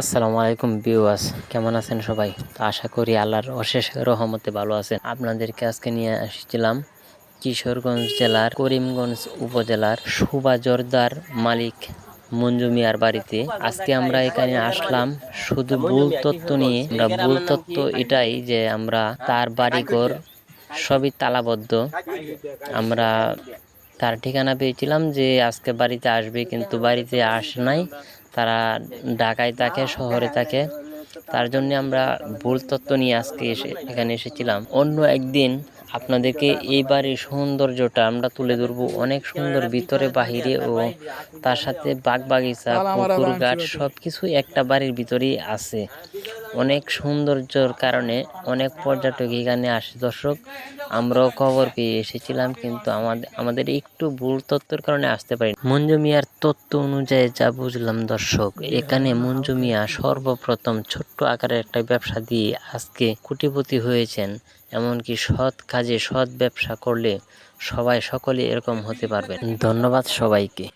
আসসালামু আলাইকুম বিওয়াস কেমন আছেন সবাই? তো আশা করি আল্লাহর অশেষ রহমতে ভালো আছেন। আপনাদেরকে আজকে নিয়ে এসেছিলাম কিশোরগঞ্জ জেলার করিমগঞ্জ উপজেলার সুবা জর্দার মালিক মঞ্জু মিয়ার বাড়িতে। আজকে আমরা এখানে আসলাম শুধু ভুল তত্ত্ব নিয়ে, আমরা ভুল তত্ত্ব এটাই যে আমরা তার বাড়িঘর সবই তালাবদ্ধ। আমরা তার ঠিকানা পেয়েছিলাম যে আজকে বাড়িতে আসবে কিন্তু বাড়িতে আসে নাই। তারা ঢাকায় থাকে, শহরে থাকে। তার জন্য আমরা ভুল তত্ত্ব নিয়ে আজকে এসে এখানে এসেছিলাম। অন্য একদিন আপনাদেরকে এই বাড়ির সৌন্দর্যটা আমরা তুলে ধরবো অনেক সুন্দর ভিতরে, বাহিরে ও তার সাথে বাগ বাগিচা পুকুর, ঘাট সব কিছু একটা বাড়ির ভিতরেই আছে। অনেক সৌন্দর্যর কারণে অনেক পর্যটক এখানে আসে। দর্শক, আমরাও খবর পেয়ে এসেছিলাম, কিন্তু আমাদের আমাদের একটু ভুল তথ্যের কারণে আসতে পারি মঞ্জু মিয়ার তথ্য অনুযায়ী যা বুঝলাম দর্শক, এখানে মঞ্জু মিয়া সর্বপ্রথম ছোট্ট আকারের একটা ব্যবসা দিয়ে আজকে কোটিপতি হয়েছেন। এমনকি সৎ কাজে সৎ ব্যবসা করলে সবাই সকলে এরকম হতে পারবেন। ধন্যবাদ সবাইকে।